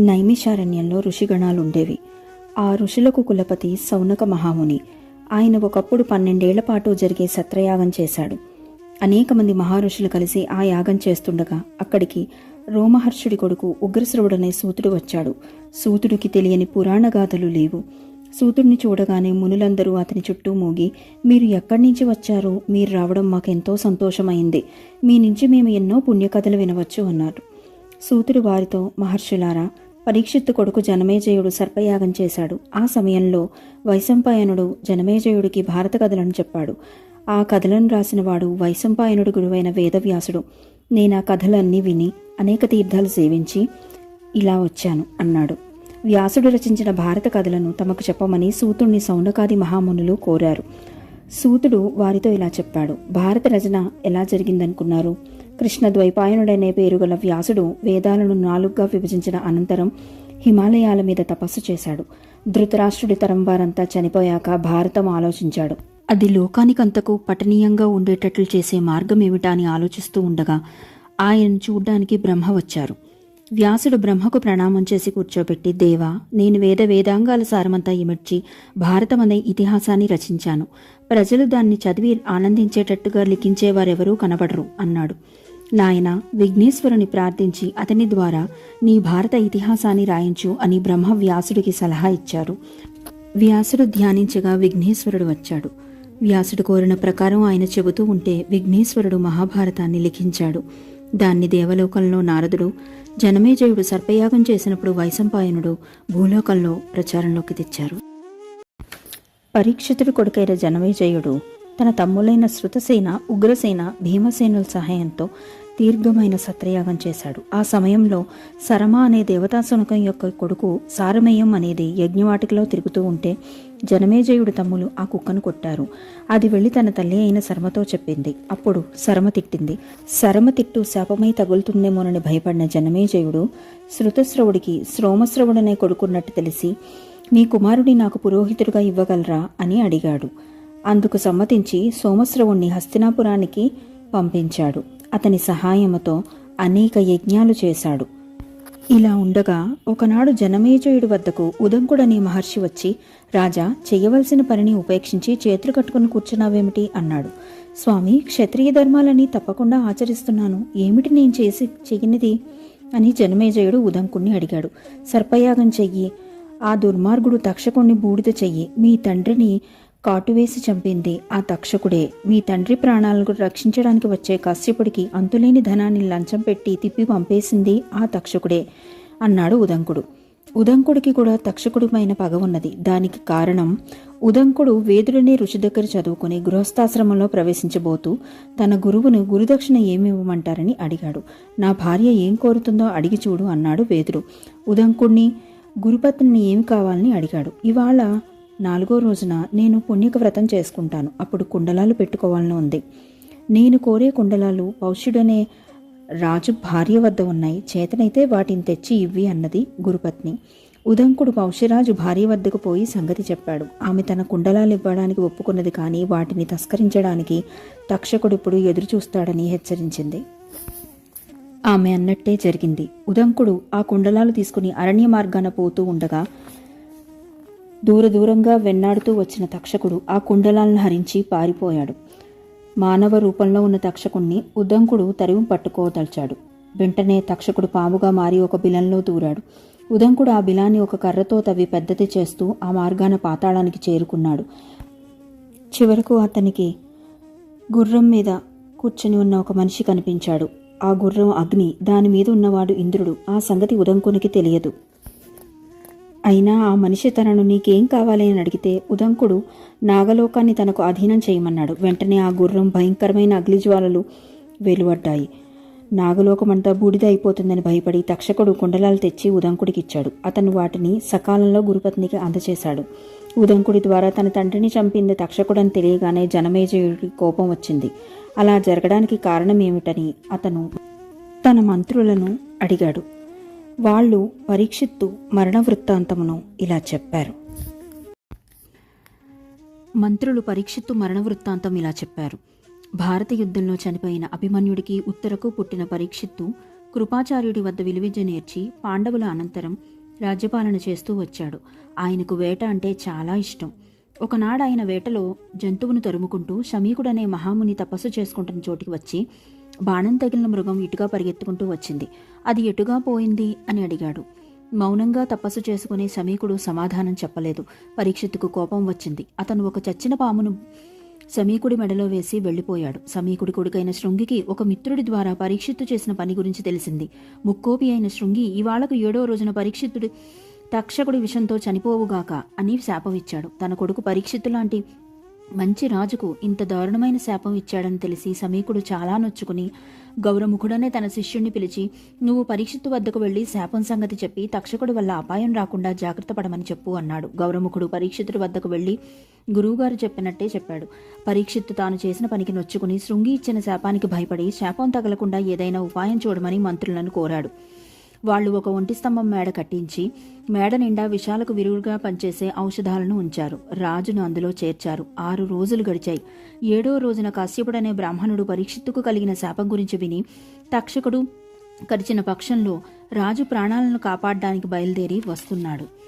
నైమిషారణ్యంలో ఋషిగణాలుండేవి. ఆ ఋషులకు కులపతి సౌనక మహాముని. ఆయన ఒకప్పుడు పన్నెండేళ్ళ పాటు జరిగే సత్రయాగం చేశాడు. అనేక మంది మహారుషులు కలిసి ఆ యాగం చేస్తుండగా అక్కడికి రోమహర్షుడి కొడుకు ఉగ్రశ్రవుడనే సూతుడు వచ్చాడు. సూతుడికి తెలియని పురాణగాథలు లేవు. సూతుడిని చూడగానే మునులందరూ అతని చుట్టూ మూగి మీరు ఎక్కడి నుంచి వచ్చారు? మీరు రావడం మాకెంతో సంతోషమైంది. మీ నుంచి మేము ఎన్నో పుణ్యకథలు వినవచ్చు అన్నారు. సూతుడు వారితో మహర్షులారా పరీక్షిత్తు కొడుకు జనమేజయుడు సర్పయాగం చేశాడు. ఆ సమయంలో వైశంపాయనుడు జనమేజయుడికి భారత కథలను చెప్పాడు. ఆ కథలను రాసినవాడు వైశంపాయనుడు గురువైన వేదవ్యాసుడు. నేను ఆ కథలన్నీ విని అనేక తీర్థాలు సేవించి ఇలా వచ్చాను అన్నాడు. వ్యాసుడు రచించిన భారత కథలను తమకు చెప్పమని సూతుణ్ణి సౌనకాది మహామునులు కోరారు. సూతుడు వారితో ఇలా చెప్పాడు. భారత రచన ఎలా జరిగిందనుకున్నారు? కృష్ణ ద్వైపాయనుడనే పేరు గల వ్యాసుడు వేదాలను నాలుగుగా విభజించిన అనంతరం హిమాలయాల మీద తపస్సు చేశాడు. ధృతరాష్ట్రుడి తరం వారంతా చనిపోయాక భారతం ఆలోచించాడు. అది లోకానికంతకు పఠనీయంగా ఉండేటట్లు చేసే మార్గం ఏమిటా అని ఆలోచిస్తూ ఉండగా ఆయన చూడ్డానికి బ్రహ్మ వచ్చారు. వ్యాసుడు బ్రహ్మకు ప్రణామం చేసి కూర్చోబెట్టి దేవా నేను వేద వేదాంగాల సారమంతా ఇమర్చి భారతం అనే ఇతిహాసాన్ని రచించాను. ప్రజలు దాన్ని చదివి ఆనందించేటట్టుగా లిఖించేవారెవరూ కనబడరు అన్నాడు. నాయన విఘ్నేశ్వరుని ప్రార్థించి అతని ద్వారా నీ భారత ఇతిహాసాన్ని రాయించు అని బ్రహ్మ వ్యాసుడికి సలహా ఇచ్చారు. వ్యాసుడు ధ్యానించగా విఘ్నేశ్వరుడు వచ్చాడు. వ్యాసుడు కోరిన ప్రకారం ఆయన చెబుతూ ఉంటే విఘ్నేశ్వరుడు మహాభారతాన్ని లిఖించాడు. దాన్ని దేవలోకంలో నారదుడు జనమేజయుడు సర్పయాగం చేసినప్పుడు వైశంపాయనుడు భూలోకంలో ప్రచారంలోకి తెచ్చారు. పరీక్షితుడు కొడుకైన జనమేజయుడు తన తమ్ములైన శృతసేన ఉగ్రసేన భీమసేనుల సహాయంతో దీర్ఘమైన సత్రయాగం చేశాడు. ఆ సమయంలో శరమ అనే దేవతాశునకం యొక్క కొడుకు సారమేయం అనేది యజ్ఞవాటికలో తిరుగుతూ ఉంటే జనమేజయుడు తమ్ములు ఆ కుక్కను కొట్టారు. అది వెళ్ళి తన తల్లి అయిన శర్మతో చెప్పింది. అప్పుడు శరమ తిట్టింది. శరమ తిట్టు శాపమై తగులుతుందేమోనని భయపడిన జనమేజయుడు శృతశ్రవుడికి శ్రోమశ్రవుడనే కొడుకున్నట్టు తెలిసి మీ కుమారుడి నాకు పురోహితుడిగా ఇవ్వగలరా? అని అడిగాడు. అందుకు సమ్మతించి సోమశ్రవుణ్ణి హస్తినాపురానికి పంపించాడు. అతని సహాయముతో అనేక యజ్ఞాలు చేశాడు. ఇలా ఉండగా ఒకనాడు జనమేజయుడి వద్దకు ఉదంకుడనే మహర్షి వచ్చి రాజా చేయవలసిన పనిని ఉపేక్షించి చేతులు కట్టుకుని కూర్చున్నావేమిటి? అన్నాడు. స్వామి క్షత్రియ ధర్మాలని తప్పకుండా ఆచరిస్తున్నాను. ఏమిటి నేను చేసి చెయ్యనిది అని జనమేజయుడు ఉదంకుణ్ణి అడిగాడు. సర్పయాగం చెయ్యి. ఆ దుర్మార్గుడు తక్షకుణ్ణి బూడిద చెయ్యి. మీ తండ్రిని కాటువేసి చంపింది ఆ తక్షకుడే. మీ తండ్రి ప్రాణాలను రక్షించడానికి వచ్చే కశ్యపుడికి అంతులేని ధనాన్ని లంచం పెట్టి తిప్పి పంపేసింది ఆ తక్షకుడే అన్నాడు ఉదంకుడు. ఉదంకుడికి కూడా తక్షకుడిపైన పగ ఉన్నది. దానికి కారణం ఉదంకుడు వేదుడిని రుచి దగ్గర చదువుకుని గృహస్థాశ్రమంలో ప్రవేశించబోతూ తన గురువును గురుదక్షిణ ఏమివ్వమంటారని అడిగాడు. నా భార్య ఏం కోరుతుందో అడిగి చూడు అన్నాడు వేదుడు. ఉదంకుడిని గురుపత్ని ఏమి కావాలని అడిగాడు. ఇవాళ నాలుగో రోజున నేను పుణ్యక వ్రతం చేసుకుంటాను. అప్పుడు కుండలాలు పెట్టుకోవాలని ఉంది. నేను కోరే కుండలాలు పౌష్యుడనే రాజు భార్య వద్ద ఉన్నాయి. చేతనైతే వాటిని తెచ్చి ఇవ్వి అన్నది గురుపత్ని. ఉదంకుడు పౌష్యరాజు భార్య వద్దకు పోయి సంగతి చెప్పాడు. ఆమె తన కుండలాలు ఇవ్వడానికి ఒప్పుకున్నది కానీ వాటిని తస్కరించడానికి తక్షకుడు ఇప్పుడు ఎదురు చూస్తాడని హెచ్చరించింది. ఆమె అన్నట్టే జరిగింది. ఉదంకుడు ఆ కుండలాలు తీసుకుని అరణ్య మార్గాన పోతూ ఉండగా దూర దూరంగా వెన్నాడుతూ వచ్చిన తక్షకుడు ఆ కుండలాలను హరించి పారిపోయాడు. మానవ రూపంలో ఉన్న తక్షకుణ్ణి ఉదంకుడు తరివి పట్టుకోదల్చాడు. వెంటనే తక్షకుడు పాముగా మారి ఒక బిలంలో దూరాడు. ఉదంకుడు ఆ బిలాన్ని ఒక కర్రతో తవ్వి పెద్దది చేస్తూ ఆ మార్గాన పాతాళానికి చేరుకున్నాడు. చివరకు అతనికి గుర్రం మీద కూర్చొని ఉన్న ఒక మనిషి కనిపించాడు. ఆ గుర్రం అగ్ని దాని మీద ఉన్నవాడు ఇంద్రుడు. ఆ సంగతి ఉదంకునికి తెలియదు. అయినా ఆ మనిషి తనను నీకేం కావాలి అని అడిగితే ఉదంకుడు నాగలోకాన్ని తనకు అధీనం చేయమన్నాడు. వెంటనే ఆ గుర్రం భయంకరమైన అగ్నిజ్వాలలు వెలువడ్డాయి. నాగలోకమంతా బూడిద అయిపోతుందని భయపడి తక్షకుడు కుండలాలు తెచ్చి ఉదంకుడికి ఇచ్చాడు అతను వాటిని సకాలంలో గురుపత్నికి అందచేశాడు. ఉదంకుడి ద్వారా తన తండ్రిని చంపింది తక్షకుడని తెలియగానే జనమేజయుడికి కోపం వచ్చింది. అలా జరగడానికి కారణం ఏమిటని అతను తన మంత్రులను అడిగాడు. వాళ్ళు పరీక్షిత్తు మరణ వృత్తాంతమును ఇలా చెప్పారు. మంత్రులు పరీక్షిత్తు మరణ వృత్తాంతం ఇలా చెప్పారు. భారత యుద్ధంలో చనిపోయిన అభిమన్యుడికి ఉత్తరకు పుట్టిన పరీక్షిత్తు కృపాచార్యుడి వద్ద విలువిద్య నేర్చి పాండవుల అనంతరం రాజ్యపాలన చేస్తూ వచ్చాడు. ఆయనకు వేట అంటే చాలా ఇష్టం. ఒకనాడు ఆయన వేటలో జంతువును తరుముకుంటూ శమీకుడనే మహాముని తపస్సు చేసుకుంటున్న చోటికి వచ్చి బాణం తగిలిన మృగం ఇటుగా పరిగెత్తుకుంటూ వచ్చింది. అది ఎటుగా పోయింది? అని అడిగాడు. మౌనంగా తపస్సు చేసుకునే సమీకుడు సమాధానం చెప్పలేదు. పరీక్షిత్తుకు కోపం వచ్చింది. అతను ఒక చచ్చిన పామును సమీకుడి మెడలో వేసి వెళ్ళిపోయాడు సమీకుడి కొడుకైన శృంగికి ఒక మిత్రుడి ద్వారా పరీక్షిత్తు చేసిన పని గురించి తెలిసింది. ముక్కోపి అయిన శృంగి ఇవాళకు ఏడో రోజున పరీక్షిత్తుడి తక్షకుడి విషంతో చనిపోవుగాక అని శాపం ఇచ్చాడు. తన కొడుకు పరీక్షిత్తు లాంటి మంచి రాజుకు ఇంత దారుణమైన శాపం ఇచ్చాడని తెలిసి సమీకుడు చాలా నొచ్చుకుని గౌరముఖుడనే తన శిష్యుణ్ణి పిలిచి నువ్వు పరీక్షిత్తు వద్దకు వెళ్ళి శాపం సంగతి చెప్పి తక్షకుడి వల్ల అపాయం రాకుండా జాగ్రత్త పడమని చెప్పు అన్నాడు. గౌరముఖుడు పరీక్షితుడి వద్దకు వెళ్ళి గురువుగారు చెప్పినట్టే చెప్పాడు. పరీక్షిత్తు తాను చేసిన పనికి నొచ్చుకుని శృంగి ఇచ్చిన శాపానికి భయపడి శాపం తగలకుండా ఏదైనా ఉపాయం చూడమని మంత్రులను కోరాడు. వాళ్ళు ఒక ఒంటి స్తంభం మేడ కట్టించి మేడ నిండా విషాలకు విరుగుగా పనిచేసే ఔషధాలను ఉంచారు. రాజును అందులో చేర్చారు. ఆరు రోజులు గడిచాయి. ఏడో రోజున కాశ్యపుడనే బ్రాహ్మణుడు పరీక్షిత్తుకు కలిగిన శాపం గురించి విని తక్షకుడు కరిచిన పక్షంలో రాజు ప్రాణాలను కాపాడడానికి బయలుదేరి వస్తున్నాడు.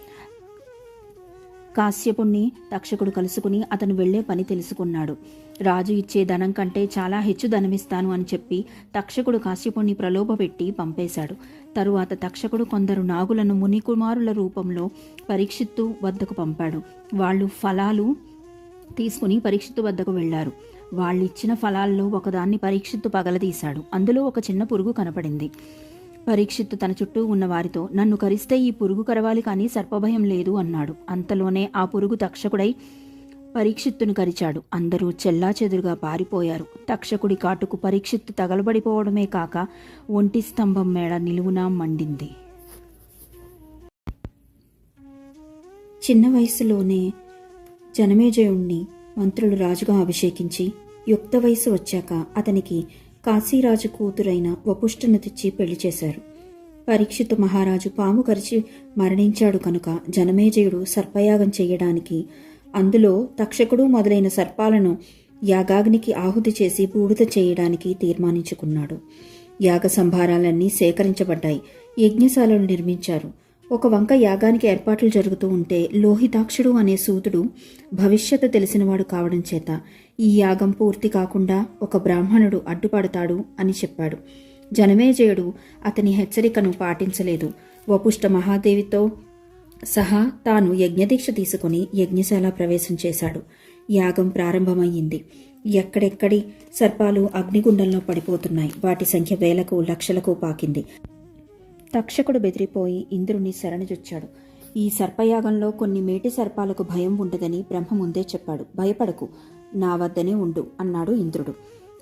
కాశ్యపుణ్ణి తక్షకుడు కలుసుకుని అతను వెళ్ళే పని తెలుసుకున్నాడు. రాజు ఇచ్చే ధనం కంటే చాలా హెచ్చు ధనమిస్తాను అని చెప్పి తక్షకుడు కాశ్యపుణ్ణి ప్రలోభపెట్టి పంపేశాడు. తరువాత తక్షకుడు కొందరు నాగులను మునికుమారుల రూపంలో పరీక్షిత్తు వద్దకు పంపాడు. వాళ్ళు ఫలాలు తీసుకుని పరీక్షిత్తు వద్దకు వెళ్ళారు వాళ్ళిచ్చిన ఫలాల్లో ఒకదాన్ని పరీక్షిత్తు పగలదీశాడు. అందులో ఒక చిన్న పురుగు కనపడింది. పరీక్షిత్తు తన చుట్టూ ఉన్న వారితో నన్ను కరిస్తే ఈ పురుగు కరవాలి కానీ సర్పభయం లేదు అన్నాడు. అంతలోనే ఆ పురుగు తక్షకుడై పరీక్షిత్తును కరిచాడు. అందరూ చెల్లా చెదురుగా పారిపోయారు. తక్షకుడి కాటుకు పరీక్షిత్తు తగలబడిపోవడమే కాక ఒంటి స్తంభం మేడ నిలువునా మండింది. చిన్న వయసులోనే జనమేజయుణ్ణి మంత్రులు రాజుగా అభిషేకించి యుక్త వయసు వచ్చాక అతనికి కాశీరాజు కూతురైన వపుష్ఠను తెచ్చి పెళ్ళి చేశారు. పరీక్షిత మహారాజు పాము కరిచి మరణించాడు కనుక జనమేజయుడు సర్పయాగం చేయడానికి అందులో తక్షకుడు మొదలైన సర్పాలను యాగాగ్నికి ఆహుతి చేసి బూడిద చేయడానికి తీర్మానించుకున్నాడు. యాగ సంభారాలన్నీ సేకరించబడ్డాయి. యజ్ఞశాలను నిర్మించారు. ఒక వంక యాగానికి ఏర్పాట్లు జరుగుతూ ఉంటే లోహితాక్షుడు అనే సూతుడు భవిష్యత్తు తెలిసినవాడు కావడం చేత ఈ యాగం పూర్తి కాకుండా ఒక బ్రాహ్మణుడు అడ్డుపడతాడు అని చెప్పాడు. జనమేజయుడు అతని హెచ్చరికను పాటించలేదు. వపుష్ట మహాదేవితో సహా తాను యజ్ఞదీక్ష తీసుకుని యజ్ఞశాల ప్రవేశం చేశాడు. యాగం ప్రారంభమయ్యింది. ఎక్కడెక్కడి సర్పాలు అగ్నిగుండంలో పడిపోతున్నాయి. వాటి సంఖ్య వేలకు లక్షలకు పాకింది. తక్షకుడు బెదిరిపోయి ఇంద్రుని శరణుజొచ్చాడు. ఈ సర్పయాగంలో కొన్ని మేటి సర్పాలకు భయం ఉండదని బ్రహ్మ ముందే చెప్పాడు. భయపడకు. నా వద్దనే ఉండు అన్నాడు ఇంద్రుడు.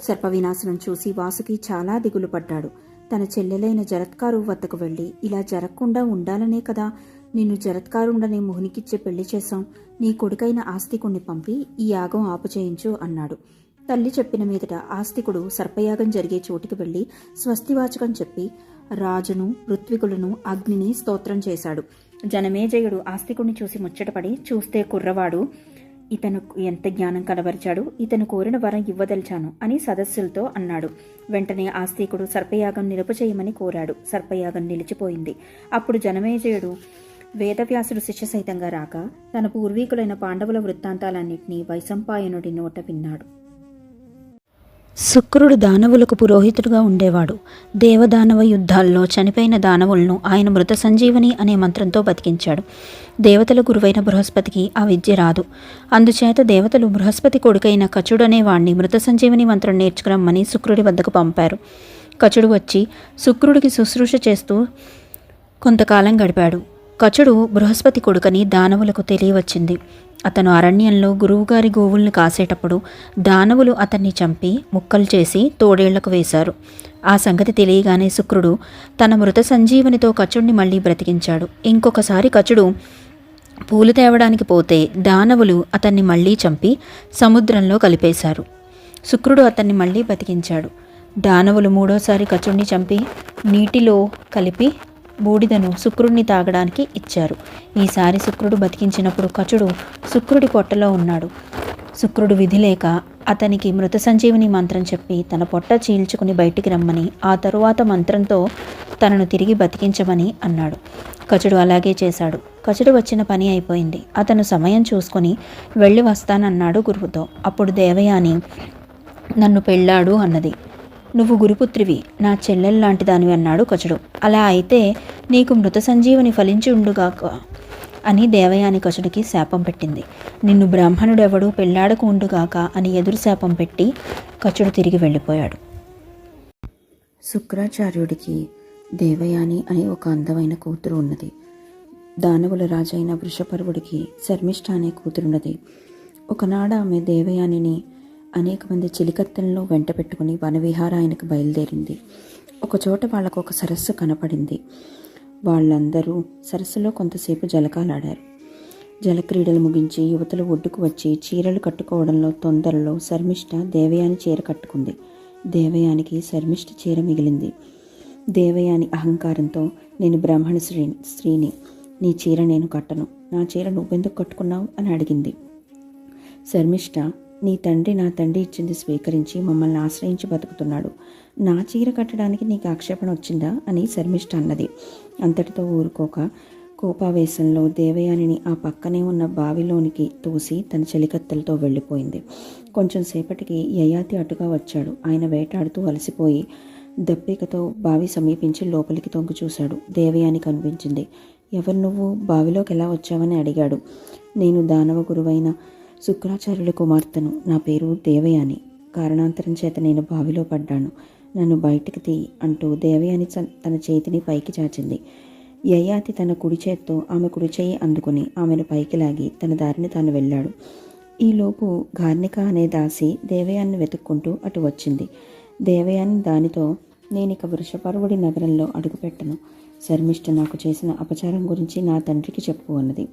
సర్ప వినాశనం చూసి వాసుకి చాలా దిగులు పడ్డాడు. తన చెల్లెలైన జరత్కారు వద్దకు వెళ్ళి ఇలా జరగకుండా ఉండాలనే కదా నిన్ను జరత్కారుండనే మొహనికిచ్చే పెళ్ళి చేశాం నీ కొడుకైన ఆస్తికుణ్ణి పంపి ఈ యాగం ఆపుచేయించు అన్నాడు. తల్లి చెప్పిన మీదట ఆస్తికుడు సర్పయాగం జరిగే చోటికి వెళ్ళి స్వస్తివాచకం చెప్పి రాజును ఋత్వికులను అగ్నిని స్తోత్రం చేశాడు. జనమేజయుడు ఆస్తికుణ్ణి చూసి ముచ్చటపడి చూస్తే కుర్రవాడు ఇతను ఎంత జ్ఞానం కనబరిచాడు ఇతను కోరిన వరం ఇవ్వదలిచాను అని సదస్సులతో అన్నాడు. వెంటనే ఆస్తికుడు సర్పయాగం నిలుపచేయమని కోరాడు. సర్పయాగం నిలిచిపోయింది. అప్పుడు జనమేజయుడు వేదవ్యాసుడు శిష్య సహితంగా రాక తన పూర్వీకులైన పాండవుల వృత్తాంతాలన్నింటినీ వైశంపాయనుడి నోట విన్నాడు. శుక్రుడు దానవులకు పురోహితుడుగా ఉండేవాడు. దేవదానవ యుద్ధాల్లో చనిపోయిన దానవులను ఆయన మృత సంజీవని అనే మంత్రంతో బతికించాడు. దేవతల గురువైన బృహస్పతికి ఆ విద్య రాదు. అందుచేత దేవతలు బృహస్పతి కొడుకైన కచుడనే వాణ్ణి మృత సంజీవని మంత్రం నేర్చుకురమ్మని శుక్రుడి వద్దకు పంపారు. కచుడు వచ్చి శుక్రుడికి శుశ్రూష చేస్తూ కొంతకాలం గడిపాడు. కచుడు బృహస్పతి కొడుకని దానవులకు తెలియవచ్చింది. అతను అరణ్యంలో గురువుగారి గోవుల్ని కాసేటప్పుడు దానవులు అతన్ని చంపి ముక్కలు చేసి తోడేళ్ళకు వేశారు. ఆ సంగతి తెలియగానే శుక్రుడు తన మృత సంజీవనితో కచుడిని మళ్ళీ బ్రతికించాడు. ఇంకొకసారి కచుడు పూలు తేవడానికి పోతే దానవులు అతన్ని మళ్ళీ చంపి సముద్రంలో కలిపేశారు. శుక్రుడు అతన్ని మళ్ళీ బతికించాడు దానవులు మూడోసారి కచుడిని చంపి నీటిలో కలిపి బూడిదను శుక్రుడిని తాగడానికి ఇచ్చారు. ఈసారి శుక్రుడు బతికించినప్పుడు కచుడు శుక్రుడి పొట్టలో ఉన్నాడు. శుక్రుడు విధి లేక అతనికి మృత సంజీవిని మంత్రం చెప్పి తన పొట్ట చీల్చుకుని బయటికి రమ్మని ఆ తరువాత మంత్రంతో తనను తిరిగి బతికించమని అన్నాడు. కచుడు అలాగే చేశాడు. కచుడు వచ్చిన పని అయిపోయింది. అతను సమయం చూసుకొని వెళ్ళి వస్తానన్నాడు గురువుతో. అప్పుడు దేవయాని నన్ను పెళ్ళాడు అన్నది. నువ్వు గురుపుత్రివి నా చెల్లెల్లాంటి దానివి అన్నాడు కచుడు. అలా అయితే నీకు మృత సంజీవని ఫలించి ఉండుగాక అని దేవయాని కచుడికి శాపం పెట్టింది. నిన్ను బ్రాహ్మణుడెవడు పెళ్ళాడకు ఉండుగాక అని ఎదురు శాపం పెట్టి కచుడు తిరిగి వెళ్ళిపోయాడు. శుక్రాచార్యుడికి దేవయాని అనే ఒక అందమైన కూతురు ఉన్నది. దానవుల రాజైన వృషపర్వుడికి శర్మిష్ఠ అనే కూతురున్నది. ఒకనాడు ఆమె దేవయానిని అనేక మంది చిలికత్తెలను వెంట పెట్టుకుని వనవిహారాయనకు బయలుదేరింది. ఒకచోట వాళ్ళకు ఒక సరస్సు కనపడింది. వాళ్ళందరూ సరస్సులో కొంతసేపు జలకాలాడారు. జలక్రీడలు ముగించి యువతలు ఒడ్డుకు వచ్చి చీరలు కట్టుకోవడంలో తొందరలో శర్మిష్ట దేవయాని చీర కట్టుకుంది. దేవయానికి శర్మిష్ట చీర మిగిలింది. దేవయాని అహంకారంతో నేను బ్రాహ్మణ శ్రీ స్త్రీని నీ చీర నేను కట్టను. నా చీర నువ్వెందుకు కట్టుకున్నావు? అని అడిగింది. శర్మిష్ట నీ తండ్రి నా తండ్రి ఇచ్చింది స్వీకరించి మమ్మల్ని ఆశ్రయించి బతుకుతున్నాడు. నా చీర కట్టడానికి నీకు ఆక్షేపణ వచ్చిందా? అని శర్మిష్ట అన్నది. అంతటితో ఊరుకోక కోపావేశంలో దేవయానిని ఆ పక్కనే ఉన్న బావిలోనికి తోసి తన చెలికత్తెలతో వెళ్ళిపోయింది. కొంచెం సేపటికి యయాతి అటుగా వచ్చాడు. ఆయన వేటాడుతూ అలసిపోయి దప్పికతో బావి సమీపించి లోపలికి తొంగి చూశాడు. దేవయాని కనిపించింది. ఎవరు నువ్వు? బావిలోకి ఎలా వచ్చావని అడిగాడు. నేను దానవ గురువైన శుక్రాచార్యుల కుమార్తెను. నా పేరు దేవయాని. కారణాంతరం చేత నేను బావిలో పడ్డాను. నన్ను బయటికి తీ అంటూ దేవయాని చ- తన చేతిని పైకి చాచింది. యయాతి తన కుడి చేత్తో ఆమె కుడి చేయి అందుకుని ఆమెను పైకి లాగి తన దారిని తాను వెళ్ళాడు. ఈలోపు గార్నిక అనే దాసి దేవయాన్ని వెతుక్కుంటూ అటు వచ్చింది. దేవయాని దానితో నేనిక వృషపర్వుడి నగరంలో అడుగుపెట్టను. శర్మిష్ఠ నాకు చేసిన అపచారం గురించి నా తండ్రికి చెప్పు అన్నది.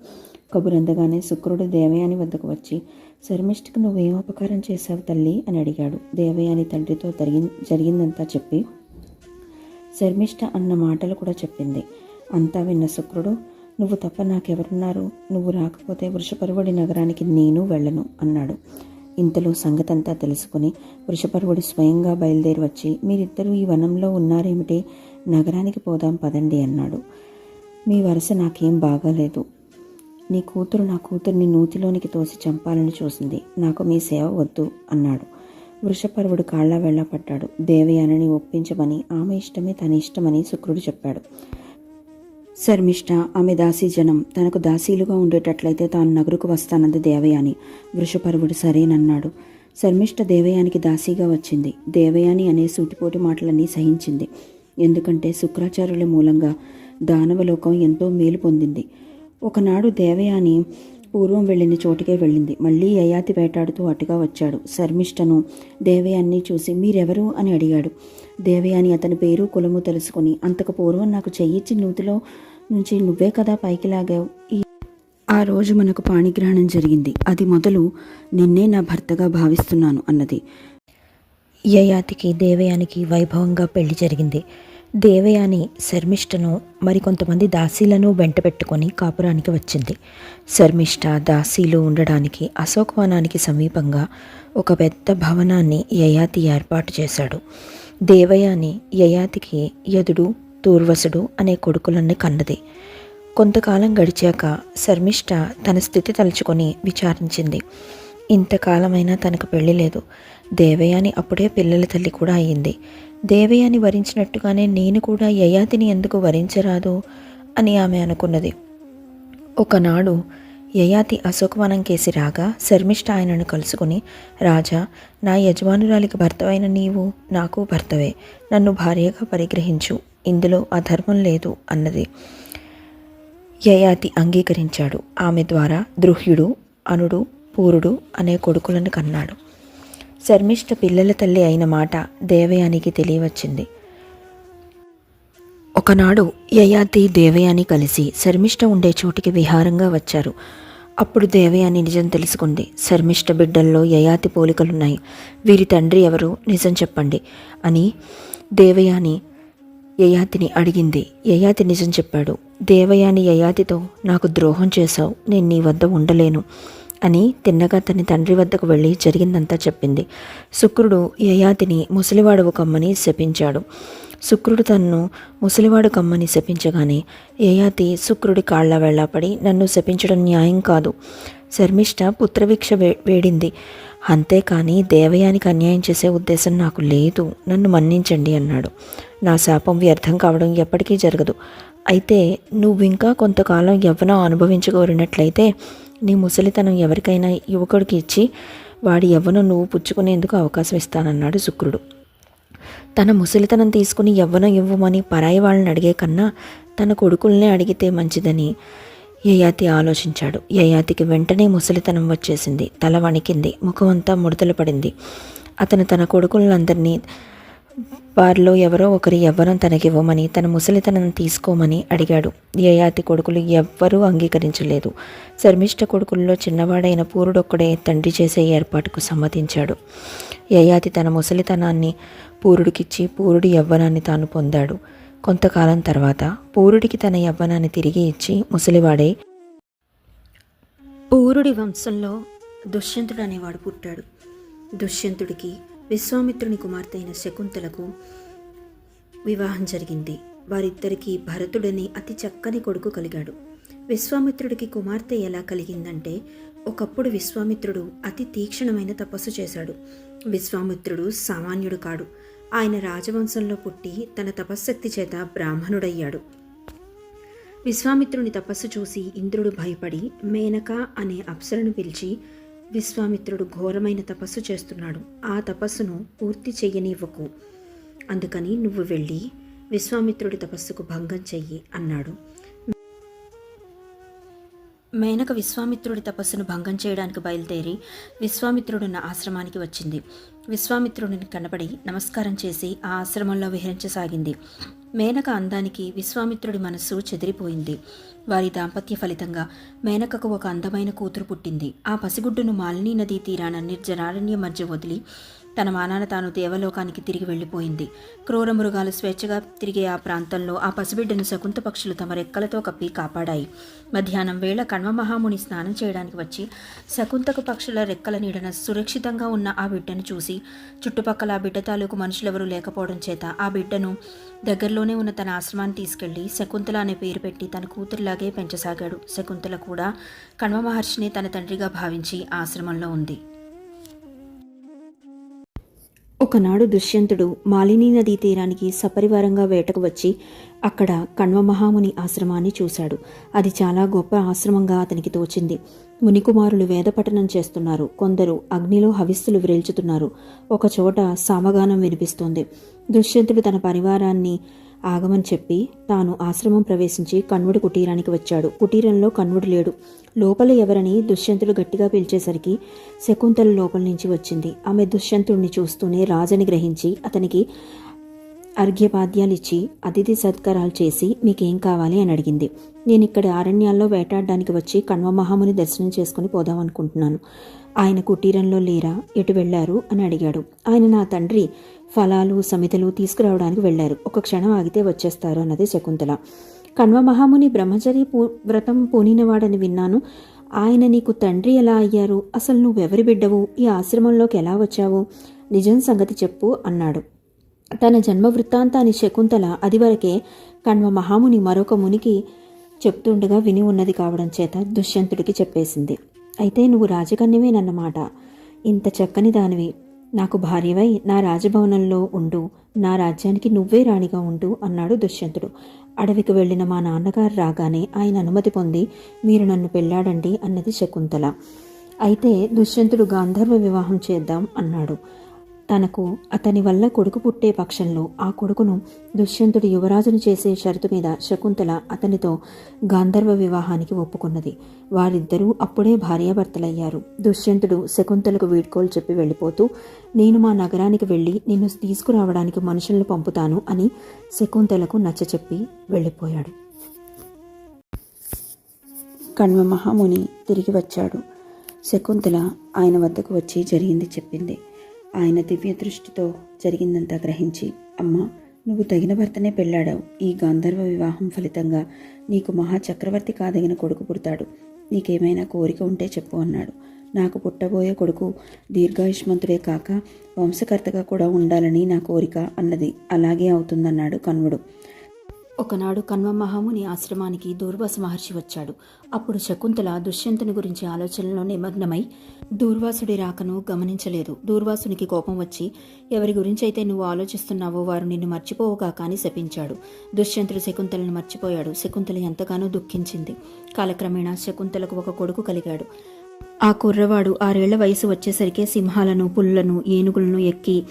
కబురందగానే శుక్రుడు దేవయాని వద్దకు వచ్చి శర్మిష్ఠకు నువ్వేం ఉపకారం చేశావు తల్లి? అని అడిగాడు. దేవయాని తండ్రితో జరిగి జరిగిందంతా చెప్పి శర్మిష్ఠ అన్న మాటలు కూడా చెప్పింది. అంతా విన్న శుక్రుడు నువ్వు తప్ప నాకెవరున్నారు? నువ్వు రాకపోతే వృషపర్వుడి నగరానికి నేను వెళ్ళను అన్నాడు. ఇంతలో సంగతంతా తెలుసుకుని వృషపర్వుడు స్వయంగా బయలుదేరి వచ్చి మీరిద్దరూ ఈ వనంలో ఉన్నారేమిటి? నగరానికి పోదాం పదండి అన్నాడు. మీ వరుస నాకేం బాగాలేదు. నీ కూతురు నా కూతుర్ని నూతిలోనికి తోసి చంపాలని చూసింది. నాకు మీ సేవ వద్దు అన్నాడు. వృషపర్వుడు కాళ్ళ వెళ్ళ పడ్డాడు దేవయానిని ఒప్పించమని ఆమె ఇష్టమే తన ఇష్టమని శుక్రుడు చెప్పాడు. శర్మిష్ట ఆమె దాసీ జనం. తనకు దాసీలుగా ఉండేటట్లయితే తాను నగరుకు వస్తానంది దేవయాని. వృషపర్వుడు సరేనన్నాడు. శర్మిష్ట దేవయానికి దాసీగా వచ్చింది. దేవయాని అనే సూటిపోటి మాటలన్నీ సహించింది. ఎందుకంటే శుక్రాచార్యుల మూలంగా దానవలోకం ఎంతో మేలు పొందింది. ఒకనాడు దేవయాని పూర్వం వెళ్ళిన చోటికే వెళ్ళింది. మళ్ళీ యయాతి వేటాడుతూ అటుగా వచ్చాడు. శర్మిష్టను దేవయాన్ని చూసి మీరెవరు? అని అడిగాడు. దేవయాని అతని పేరు కులము తెలుసుకుని అంతకు పూర్వం నాకు చెయ్యిచ్చి నూతిలో నుంచి నువ్వే కదా పైకి లాగావు? ఈ ఆ రోజు మనకు పాణిగ్రహణం జరిగింది. అది మొదలు నిన్నే నా భర్తగా భావిస్తున్నాను అన్నది. యయాతికి దేవయానికి వైభవంగా పెళ్ళి జరిగింది. దేవయాని శర్మిష్ఠను మరికొంతమంది దాసీలను వెంట పెట్టుకొని కాపురానికి వచ్చింది. శర్మిష్ట దాసీలు ఉండడానికి అశోకవనానికి సమీపంగా ఒక పెద్ద భవనాన్ని యయాతి ఏర్పాటు చేశాడు. దేవయాని యయాతికి యదుడు తూర్వసుడు అనే కొడుకులన్నీ కన్నది. కొంతకాలం గడిచాక శర్మిష్ట తన స్థితి తలుచుకొని విచారించింది. ఇంతకాలమైనా తనకు పెళ్ళి లేదు. దేవయాని అప్పుడే పిల్లల తల్లి కూడా అయింది. దేవయాని వరించినట్టుగానే నేను కూడా యయాతిని ఎందుకు వరించరాదు? అని ఆమె అనుకున్నది. ఒకనాడు యయాతి అశోకవనం కేసి రాగా శర్మిష్ఠ ఆయనను కలుసుకుని రాజా నా యజమానురాలికి భర్తవైన నీవు నాకు భర్తవే. నన్ను భార్యగా పరిగ్రహించు. ఇందులో అధర్మం లేదు అన్నది. యయాతి అంగీకరించాడు. ఆమె ద్వారా ద్రుహ్యుడు అనుడు పూరుడు అనే కొడుకులను కన్నాడు. శర్మిష్ఠ పిల్లల తల్లి అయిన మాట దేవయానికి తెలియవచ్చింది. ఒకనాడు యయాతి దేవయాని కలిసి శర్మిష్ఠ ఉండే చోటికి విహారంగా వచ్చారు. అప్పుడు దేవయాని నిజం తెలుసుకుంది. శర్మిష్ఠ బిడ్డల్లో యయాతి పోలికలున్నాయి. వీరి తండ్రి ఎవరు? నిజం చెప్పండి అని దేవయాని యయాతిని అడిగింది. యయాతి నిజం చెప్పాడు. దేవయాని యయాతితో నాకు ద్రోహం చేశావు. నేను నీ వద్ద ఉండలేను. అని తిన్నగా తన తండ్రి వద్దకు వెళ్ళి జరిగిందంతా చెప్పింది. శుక్రుడు యయాతిని ముసలివాడు కమ్మని శపించాడు. శుక్రుడు తన్ను ముసలివాడు కమ్మని శపించగానే యయాతి శుక్రుడి కాళ్ళ వెళ్ళపడి నన్ను శపించడం న్యాయం కాదు. శర్మిష్ట పుత్రవీక్ష వే వేడింది. అంతేకాని దేవయానికి అన్యాయం చేసే ఉద్దేశం నాకు లేదు. నన్ను మన్నించండి అన్నాడు. నా శాపం వ్యర్థం కావడం ఎప్పటికీ జరగదు. అయితే నువ్వు ఇంకా కొంతకాలం యవ్వనం అనుభవించగోరినట్లయితే నీ ముసలితనం ఎవరికైనా యువకుడికి ఇచ్చి వాడి యవ్వనం నువ్వు పుచ్చుకునేందుకు అవకాశం ఇస్తానన్నాడు శుక్రుడు. తన ముసలితనం తీసుకుని యవ్వనం ఇవ్వమని పరాయి వాళ్ళని అడిగే కన్నా తన కొడుకుల్నే అడిగితే మంచిదని యయాతి ఆలోచించాడు. యయాతికి వెంటనే ముసలితనం వచ్చేసింది. తల వణికింది. ముఖమంతా ముడతలు పడింది. అతను తన కొడుకులందరినీ వారిలో ఎవరో ఒకరి యవ్వనం తనకివ్వమని తన ముసలితనం తీసుకోమని అడిగాడు. యయాతి కొడుకులు ఎవ్వరూ అంగీకరించలేదు. శర్మిష్ట కొడుకుల్లో చిన్నవాడైన పూరుడొక్కడే తండ్రి చేసే ఏర్పాటుకు సమ్మతించాడు. యయాతి తన ముసలితనాన్ని పూరుడికిచ్చి పూరుడి యవ్వనాన్ని తాను పొందాడు. కొంతకాలం తర్వాత పూరుడికి తన యవ్వనాన్ని తిరిగి ఇచ్చి ముసలివాడై పూరుడి వంశంలో దుష్యంతుడు అనేవాడు పుట్టాడు. దుష్యంతుడికి విశ్వామిత్రుని కుమార్తె అయిన శకుంతలకు వివాహం జరిగింది. వారిద్దరికీ భరతుడని అతి చక్కని కొడుకు కలిగాడు. విశ్వామిత్రుడికి కుమార్తె ఎలా కలిగిందంటే ఒకప్పుడు విశ్వామిత్రుడు అతి తీక్షణమైన తపస్సు చేశాడు. విశ్వామిత్రుడు సామాన్యుడు కాడు. ఆయన రాజవంశంలో పుట్టి తన తపశ్శక్తి చేత బ్రాహ్మణుడయ్యాడు. విశ్వామిత్రుని తపస్సు చూసి ఇంద్రుడు భయపడి మేనక అనే అప్సరను పిలిచి విశ్వామిత్రుడు ఘోరమైన తపస్సు చేస్తున్నాడు. ఆ తపస్సును పూర్తి చెయ్యనివ్వకు. అందుకని నువ్వు వెళ్ళి విశ్వామిత్రుడి తపస్సుకు భంగం చెయ్యి అన్నాడు. మేనక విశ్వామిత్రుడి తపస్సును భంగం చేయడానికి బయలుదేరి విశ్వామిత్రుడున్న ఆశ్రమానికి వచ్చింది. విశ్వామిత్రుడిని కనబడి నమస్కారం చేసి ఆ ఆశ్రమంలో విహరించసాగింది. మేనక అందానికి విశ్వామిత్రుడి మనస్సు చెదిరిపోయింది. వారి దాంపత్య ఫలితంగా మేనకకు ఒక అందమైన కూతురు పుట్టింది. ఆ పసిగుడ్డును మాలినీ నదీ తీరాన నిర్జనారణ్య మధ్య వదిలి తన మానాన తాను దేవలోకానికి తిరిగి వెళ్ళిపోయింది. క్రూర మృగాలు స్వేచ్ఛగా తిరిగే ఆ ప్రాంతంలో ఆ పసిబిడ్డను శకుంత పక్షులు తమ రెక్కలతో కప్పి కాపాడాయి. మధ్యాహ్నం వేళ కణ్వమహాముని స్నానం చేయడానికి వచ్చి శకుంతక పక్షుల రెక్కల నీడన సురక్షితంగా ఉన్న ఆ బిడ్డను చూసి చుట్టుపక్కల ఆ బిడ్డ తాలూకు మనుషులెవరూ లేకపోవడం చేత ఆ బిడ్డను దగ్గరలోనే ఉన్న తన ఆశ్రమాన్ని తీసుకెళ్ళి శకుంతల అనే పేరు పెట్టి తన కూతురులాగే పెంచసాగాడు. శకుంతల కూడా కణ్వ మహర్షిని తన తండ్రిగా భావించి ఆశ్రమంలో ఉంది. ఒకనాడు దుష్యంతుడు మాలినీ నదీ తీరానికి సపరివారంగా వేటకు వచ్చి అక్కడ కణ్వమహాముని ఆశ్రమాన్ని చూశాడు. అది చాలా గొప్ప ఆశ్రమంగా అతనికి తోచింది. మునికుమారులు వేదపఠనం చేస్తున్నారు. కొందరు అగ్నిలో హవిస్సులు విరేల్చుతున్నారు. ఒకచోట సామగానం వినిపిస్తోంది. దుష్యంతుడు తన పరివారాన్ని ఆగమని చెప్పి తాను ఆశ్రమం ప్రవేశించి కన్వుడి కుటీరానికి వచ్చాడు. కుటీరంలో కన్వుడు లేడు. లోపల ఎవరని దుష్యంతుడు గట్టిగా పిలిచేసరికి శకుంతల లోపల నుంచి వచ్చింది. ఆమె దుష్యంతుడిని చూస్తూనే రాజని గ్రహించి అతనికి అర్ఘ్యపాద్యాలిచ్చి అతిథి సత్కారాలు చేసి మీకేం కావాలి? అని అడిగింది. నేను ఇక్కడ అరణ్యాల్లో వేటాడడానికి వచ్చి కణ్వ మహాముని దర్శనం చేసుకుని పోదామనుకుంటున్నాను ఆయన కుటీరంలో లేరా? ఎటు వెళ్ళారు అని అడిగాడు. ఆయన నా తండ్రి ఫలాలు సమితలు తీసుకురావడానికి వెళ్ళారు ఒక క్షణం ఆగితే వచ్చేస్తారు అన్నది శకుంతల. కణ్వ మహాముని బ్రహ్మచరి పూ వ్రతం పూనినవాడని విన్నాను. ఆయన నీకు తండ్రి ఎలా అయ్యారు? అసలు నువ్వెవరి బిడ్డవు? ఈ ఆశ్రమంలోకి ఎలా వచ్చావు? నిజం సంగతి చెప్పు అన్నాడు. తన జన్మ వృత్తాంతాన్ని శకుంతల అదివరకే కణ్వ మహాముని మరొక మునికి చెప్తుండగా విని ఉన్నది కావడం చేత దుష్యంతుడికి చెప్పేసింది. అయితే నువ్వు రాజకన్యమేనన్నమాట ఇంత చక్కని దానివి. నాకు భార్యవై నా రాజభవనంలో ఉండు. నా రాజ్యానికి నువ్వే రాణిగా ఉండు అన్నాడు దుష్యంతుడు. అడవికి వెళ్ళిన మా నాన్నగారు రాగానే ఆయన అనుమతి పొంది మీరు నన్ను పెళ్ళాడండి అన్నది శకుంతల. అయితే దుష్యంతుడు గాంధర్వ వివాహం చేద్దాం అన్నాడు. తనకు అతని వల్ల కొడుకు పుట్టే పక్షంలో ఆ కొడుకును దుష్యంతుడు యువరాజును చేసే షరతు మీద శకుంతల అతనితో గాంధర్వ వివాహానికి ఒప్పుకున్నది. వారిద్దరూ అప్పుడే భార్యాభర్తలయ్యారు. దుష్యంతుడు శకుంతలకు వీడ్కోలు చెప్పి వెళ్ళిపోతూ నేను మా నగరానికి వెళ్ళి నిన్ను తీసుకురావడానికి మనుషులను పంపుతాను అని శకుంతలకు నచ్చచెప్పి వెళ్ళిపోయాడు. కణ్వ మహాముని తిరిగి వచ్చాడు. శకుంతల ఆయన వద్దకు వచ్చి జరిగింది చెప్పింది. ఆయన దివ్య దృష్టితో జరిగిందంతా గ్రహించి అమ్మా నువ్వు తగిన భర్తనే పెళ్ళాడావు. ఈ గాంధర్వ వివాహం ఫలితంగా నీకు మహాచక్రవర్తి కాదగిన కొడుకు పుడతాడు. నీకేమైనా కోరిక ఉంటే చెప్పు అన్నాడు. నాకు పుట్టబోయే కొడుకు దీర్ఘాయుష్మంతుడే కాక వంశకర్తగా కూడా ఉండాలని నా కోరిక అన్నది అలాగే అవుతుందన్నాడు కన్వుడు ఒకనాడు కన్వ మహాముని ఆశ్రమానికి దూర్వాస మహర్షి వచ్చాడు. అప్పుడు శకుంతల దుష్యంతుని గురించి ఆలోచనలో నిమగ్నమై దూర్వాసుడి రాకను గమనించలేదు. దూర్వాసునికి కోపం వచ్చి ఎవరి గురించి అయితే నువ్వు ఆలోచిస్తున్నావో వారు నిన్ను మర్చిపోవుగా కానీ శపించాడు. దుష్యంతుడు శకుంతలను మర్చిపోయాడు. శకుంతల ఎంతగానో దుఃఖించింది. కాలక్రమేణా శకుంతలకు ఒక కొడుకు కలిగాడు. ఆ కుర్రవాడు ఆరేళ్ళ వయసు వచ్చేసరికే సింహాలను పుల్లను ఏనుగులను ఎక్కి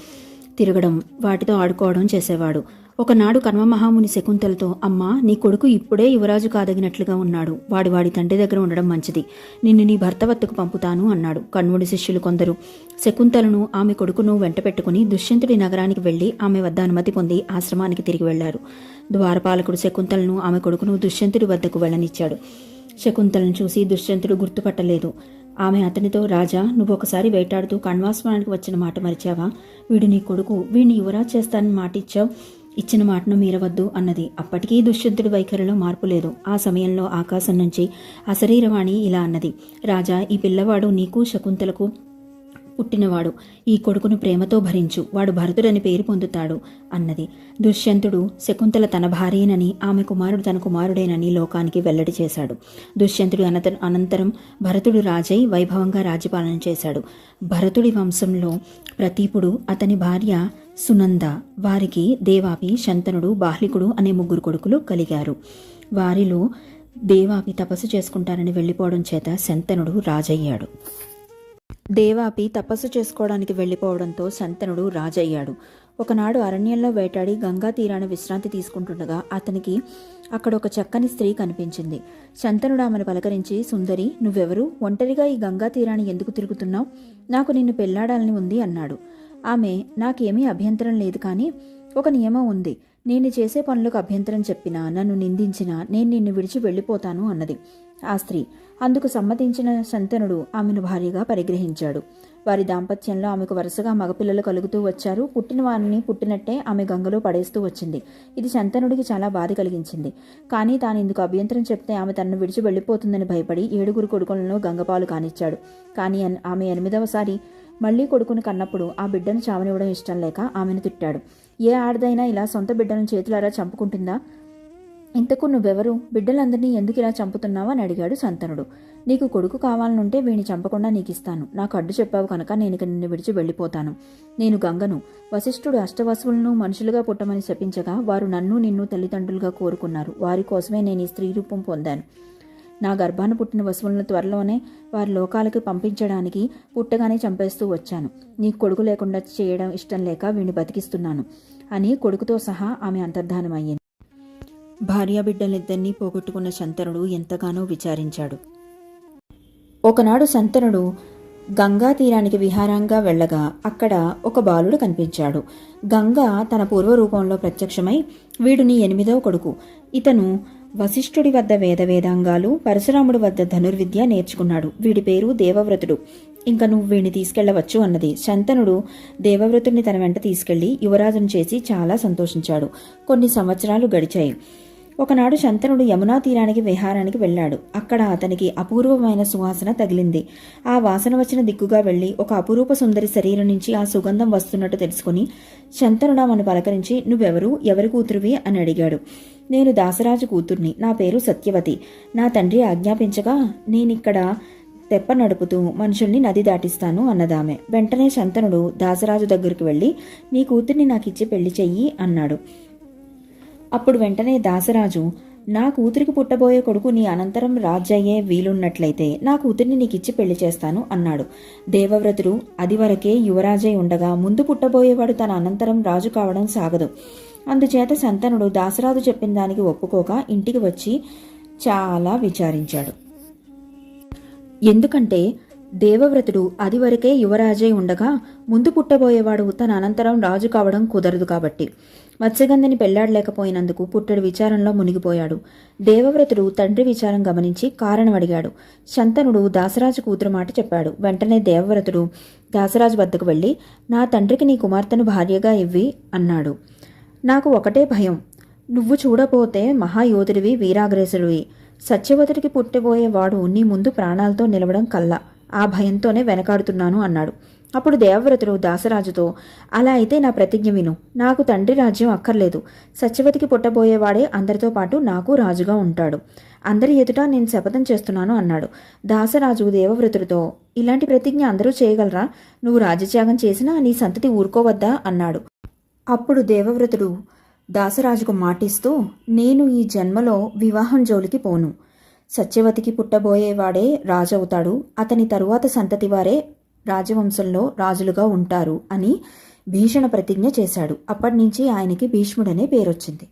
తిరగడం వాటితో ఆడుకోవడం చేసేవాడు. ఒకనాడు కన్వమహాముని శకుంతలతో అమ్మా నీ కొడుకు ఇప్పుడే యువరాజు కాదగినట్లుగా ఉన్నాడు. వాడి వాడి తండ్రి దగ్గర ఉండడం మంచిది. నిన్ను నీ భర్త వద్దకు పంపుతాను అన్నాడు. కణ్వుడి శిష్యులు కొందరు. శకుంతలను ఆమె కొడుకును వెంట పెట్టుకుని దుష్యంతుడి నగరానికి వెళ్ళి ఆమె వద్ద అనుమతి పొంది ఆశ్రమానికి తిరిగి వెళ్ళారు ద్వారపాలకుడు శకుంతలను ఆమె కొడుకును దుష్యంతుడి వద్దకు వెళ్ళనిచ్చాడు. శకుంతలను చూసి దుష్యంతుడు గుర్తుపట్టలేదు. ఆమె అతనితో రాజా నువ్వు ఒకసారి వేటాడుతూ కణ్వాస్వానికి వచ్చిన మాట మరిచావా? వీడు నీ కొడుకు. వీడిని యువరాజ్ చేస్తానని మాట ఇచ్చావు ఇచ్చిన మాటను మీరవద్దు అన్నది. అప్పటికీ దుష్యంతుడి వైఖరిలో మార్పు లేదు. ఆ సమయంలో ఆకాశం నుంచి అశరీరవాణి ఇలా అన్నది. రాజా ఈ పిల్లవాడు నీకు శకుంతలకు పుట్టినవాడు. ఈ కొడుకును ప్రేమతో భరించు. వాడు భరతుడని పేరు పొందుతాడు అన్నది. దుష్యంతుడు శకుంతల తన భార్యనని ఆమె కుమారుడు తన కుమారుడేనని లోకానికి వెల్లడి చేశాడు. దుష్యంతుడు అనంత అనంతరం భరతుడు రాజై వైభవంగా రాజ్యపాలన చేశాడు. భరతుడి వంశంలో ప్రతీపుడు అతని భార్య సునంద వారికి దేవాపి శంతనుడు బాహ్లికుడు అనే ముగ్గురు కొడుకులు కలిగారు. వారిలో దేవాపి తపస్సు చేసుకుంటారని వెళ్ళిపోవడం చేత శంతనుడు రాజయ్యాడు. దేవాపి తపస్సు చేసుకోవడానికి వెళ్ళిపోవడంతో శంతనుడు రాజయ్యాడు. ఒకనాడు అరణ్యంలో వేటాడి గంగా తీరాన విశ్రాంతి తీసుకుంటుండగా అతనికి అక్కడ ఒక చక్కని స్త్రీ కనిపించింది. శంతనుడు ఆమెను పలకరించి సుందరి నువ్వెవరు? ఒంటరిగా ఈ గంగా తీరాన్ని ఎందుకు తిరుగుతున్నావు? నాకు నిన్ను పెళ్ళాడాలని ఉంది అన్నాడు. ఆమె నాకేమీ అభ్యంతరం లేదు కానీ ఒక నియమం ఉంది. నేను చేసే పనులకు అభ్యంతరం చెప్పినా నన్ను నిందించినా నేను నిన్ను విడిచి వెళ్ళిపోతాను అన్నది. ఆ స్త్రీ అందుకు సమ్మతించిన శంతనుడు ఆమెను భార్యగా పరిగ్రహించాడు. వారి దాంపత్యంలో ఆమెకు వరుసగా మగపిల్లలు కలుగుతూ వచ్చారు. పుట్టిన వారిని పుట్టినట్టే ఆమె గంగలో పడేస్తూ వచ్చింది. ఇది శంతనుడికి చాలా బాధ కలిగించింది. కానీ తాను ఇందుకు అభ్యంతరం చెప్తే ఆమె తనను విడిచి వెళ్ళిపోతుందని భయపడి ఏడుగురు కొడుకులను గంగపాలు కానిచ్చాడు. కానీ ఆమె ఎనిమిదవసారి మళ్ళీ కొడుకును కన్నప్పుడు ఆ బిడ్డను చావనివ్వడం ఇష్టం లేక ఆమెను తిట్టాడు. ఏ ఆడదైనా ఇలా సొంత బిడ్డను చేతులారా చంపుకుంటుందా? ఇంతకు నువ్వెవరు? బిడ్డలందరినీ ఎందుకు ఇలా చంపుతున్నావు అని అడిగాడు సంతనుడు. నీకు కొడుకు కావాలనుంటే వీణ్ణి చంపకుండా నీకు ఇస్తాను నాకు అడ్డు చెప్పావు కనుక నేను ఇక నిన్ను విడిచి వెళ్ళిపోతాను. నేను గంగను. వశిష్ఠుడు అష్టవసువులను మనుషులుగా పుట్టమని శపించగా వారు నన్ను నిన్ను తల్లిదండ్రులుగా కోరుకున్నారు. వారి కోసమే నేను ఈ స్త్రీ రూపం పొందాను. నా గర్భాన పుట్టిన వసువులను త్వరలోనే వారి లోకాలకు పంపించడానికి పుట్టగానే చంపేస్తూ వచ్చాను. నీ కొడుకు లేకుండా చేయడం ఇష్టం లేక వీణ్ణి బతికిస్తున్నాను. అని కొడుకుతో సహా ఆమె అంతర్ధానమయ్యింది. భార్యాబిడ్డలిద్దరినీ పోగొట్టుకున్న శంతనుడు ఎంతగానో విచారించాడు. ఒకనాడు శంతనుడు గంగా తీరానికి విహారంగా వెళ్ళగా అక్కడ ఒక బాలుడు కనిపించాడు. గంగా తన పూర్వరూపంలో ప్రత్యక్షమై వీడు నీ ఎనిమిదవ కొడుకు. ఇతను వశిష్ఠుడి వద్ద వేద వేదాంగాలు పరశురాముడి వద్ద ధనుర్విద్య నేర్చుకున్నాడు. వీడి పేరు దేవవ్రతుడు. ఇంకా నువ్వు వీడిని తీసుకెళ్ళవచ్చు అన్నది. శంతనుడు దేవవ్రతుడిని తన వెంట తీసుకెళ్ళి యువరాజును చేసి చాలా సంతోషించాడు. కొన్ని సంవత్సరాలు గడిచాయి. ఒకనాడు శంతనుడు యమునా తీరానికి విహారానికి వెళ్ళాడు. అక్కడ అతనికి అపూర్వమైన సువాసన తగిలింది. ఆ వాసన వచ్చిన దిక్కుగా వెళ్ళి ఒక అపురూప సుందరి శరీరం నుంచి ఆ సుగంధం వస్తున్నట్టు తెలుసుకుని శంతనుడు ఆమెను పలకరించి నువ్వెవరు? ఎవరి కూతురువి? అని అడిగాడు. నేను దాసరాజు కూతుర్ని. నా పేరు సత్యవతి. నా తండ్రి ఆజ్ఞాపించగా నేనిక్కడ తెప్ప నడుపుతూ మనుషుల్ని నది దాటిస్తాను అన్నదామె. వెంటనే శంతనుడు దాసరాజు దగ్గరికి వెళ్ళి నీ కూతుర్ని నాకిచ్చి పెళ్ళి చెయ్యి అన్నాడు. అప్పుడు వెంటనే దాసరాజు నా కూతురికి పుట్టబోయే కొడుకు నీ అనంతరం రాజయ్యే వీలున్నట్లయితే నా కూతుర్ని నీకిచ్చి పెళ్ళి చేస్తాను అన్నాడు. దేవవ్రతుడు అదివరకే యువరాజై ఉండగా ముందు పుట్టబోయేవాడు తన అనంతరం రాజు కావడం సాగదు. అందుచేత శంతనుడు దాసరాజు చెప్పిన దానికి ఒప్పుకోక ఇంటికి వచ్చి చాలా విచారించాడు. ఎందుకంటే దేవవ్రతుడు అది వరకే యువరాజై ఉండగా ముందు పుట్టబోయేవాడు తన అనంతరం రాజు కావడం కుదరదు కాబట్టి. మత్స్యగంధిని పెళ్ళాడలేకపోయినందుకు పుట్టడు విచారంలో మునిగిపోయాడు. దేవవ్రతుడు తండ్రి విచారం గమనించి కారణం అడిగాడు శంతనుడు దాసరాజు కూతురు మాట చెప్పాడు. వెంటనే దేవవ్రతుడు దాసరాజు వద్దకు వెళ్ళి నా తండ్రికి నీ కుమార్తెను భార్యగా ఇవ్వి అన్నాడు. నాకు ఒకటే భయం. నువ్వు చూడపోతే మహాయోధుడివి వీరాగ్రేసుడివి. సత్యవతుడికి పుట్టబోయేవాడు నీ ముందు ప్రాణాలతో నిలవడం కల్లా. ఆ భయంతోనే వెనకాడుతున్నాను అన్నాడు. అప్పుడు దేవవ్రతుడు దాసరాజుతో అలా అయితే నా ప్రతిజ్ఞ విను. నాకు తండ్రి రాజ్యం అక్కర్లేదు. సత్యవతికి పుట్టబోయేవాడే అందరితో పాటు నాకు రాజుగా ఉంటాడు. అందరి ఎదుట నేను శపథం చేస్తున్నాను అన్నాడు. దాసరాజు దేవవ్రతుడితో ఇలాంటి ప్రతిజ్ఞ అందరూ చేయగలరా? నువ్వు రాజత్యాగం చేసినా నీ సంతతి ఊరుకోవద్దా అన్నాడు. అప్పుడు దేవవ్రతుడు దాసరాజుకు మాటిస్తూ నేను ఈ జన్మలో వివాహం జోలికి పోను. సత్యవతికి పుట్టబోయేవాడే రాజవుతాడు. అతని తరువాత సంతతి వారే రాజవంశంలో రాజులుగా ఉంటారు అని భీషణ ప్రతిజ్ఞ చేశాడు. అప్పటి నుంచి ఆయనకి భీష్ముడనే పేరొచ్చింది.